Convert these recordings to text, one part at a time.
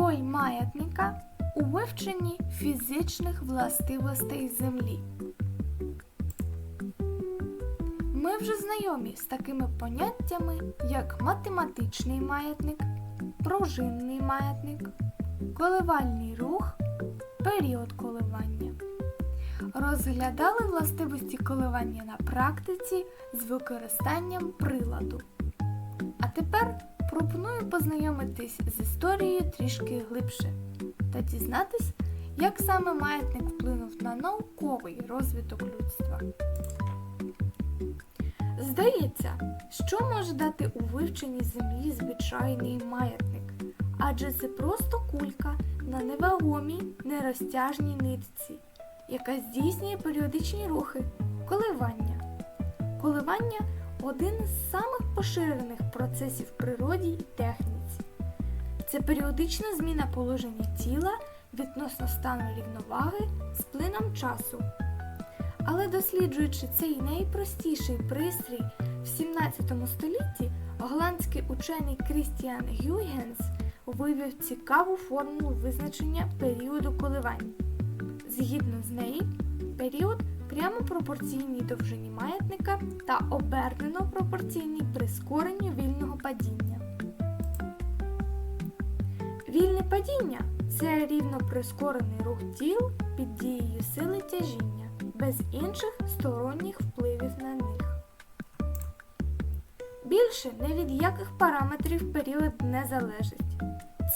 Роль маятника у вивченні фізичних властивостей Землі. Ми вже знайомі з такими поняттями, як математичний маятник, пружинний маятник, коливальний рух, період коливання. Розглядали властивості коливання на практиці з використанням приладу. А тепер познайомитись з історією трішки глибше та дізнатись, як саме маятник вплинув на науковий розвиток людства. Здається, що може дати у вивченні землі звичайний маятник? Адже це просто кулька на невагомій нерозтяжній нитці, яка здійснює періодичні рухи, коливання. Коливання один із самих поширених процесів в природі й техніці. Це періодична зміна положення тіла відносно стану рівноваги з плином часу. Але досліджуючи цей найпростіший пристрій в 17 столітті, голландський учений Крістіан Гюйгенс вивів цікаву формулу визначення періоду коливань. Згідно з нею, період прямо пропорційній довжині маятника та обернено пропорційній прискоренню вільного падіння. Вільне падіння це рівно прискорений рух тіл під дією сили тяжіння, без інших сторонніх впливів на них. Більше не від яких параметрів період не залежить.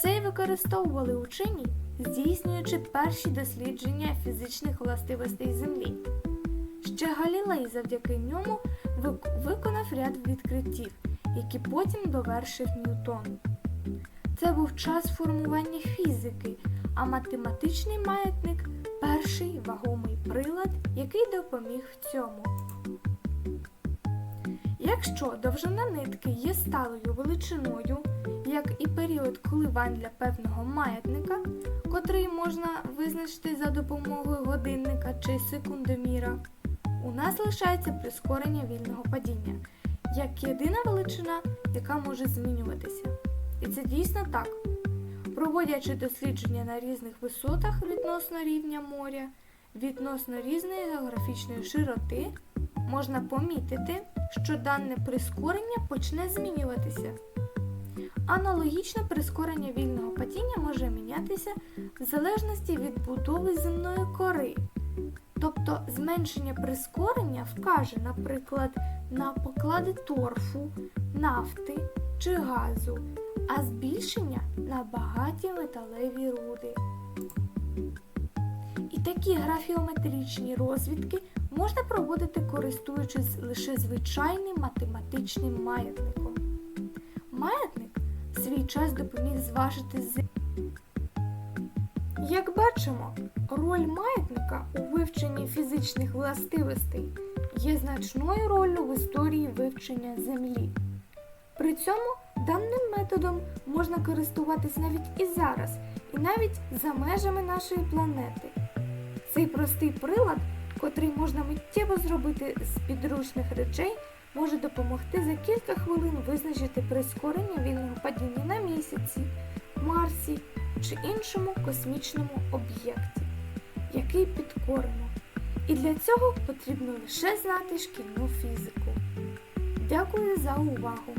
Це й використовували учені, здійснюючи перші дослідження фізичних властивостей Землі. Ще Галілей завдяки ньому виконав ряд відкриттів, які потім довершив Ньютон. Це був час формування фізики, а математичний маятник перший вагомий прилад, який допоміг в цьому. Якщо довжина нитки є сталою величиною, як і період коливань для певного маятника, котрий можна визначити за допомогою годинника чи секундоміра, у нас лишається прискорення вільного падіння, як єдина величина, яка може змінюватися. І це дійсно так. Проводячи дослідження на різних висотах відносно рівня моря, відносно різної географічної широти, можна помітити, що дане прискорення почне змінюватися. Аналогічно прискорення вільного падіння може мінятися в залежності від будови земної кори. Тобто зменшення прискорення вкаже, наприклад, на поклади торфу, нафти чи газу, а збільшення на багаті металеві руди. І такі графіометричні розвідки можна проводити, користуючись лише звичайним математичним маятником. Маятник в свій час допоміг зважити з. Як бачимо, роль маятника у вивченні фізичних властивостей є значною ролью в історії вивчення Землі. При цьому даним методом можна користуватись навіть і зараз, і навіть за межами нашої планети. Цей простий прилад, котрий можна миттєво зробити з підручних речей, може допомогти за кілька хвилин визначити прискорення вільного падіння на місяці, Марсі чи іншому космічному об'єкті, який підкорено. І для цього потрібно лише знати шкільну фізику. Дякую за увагу!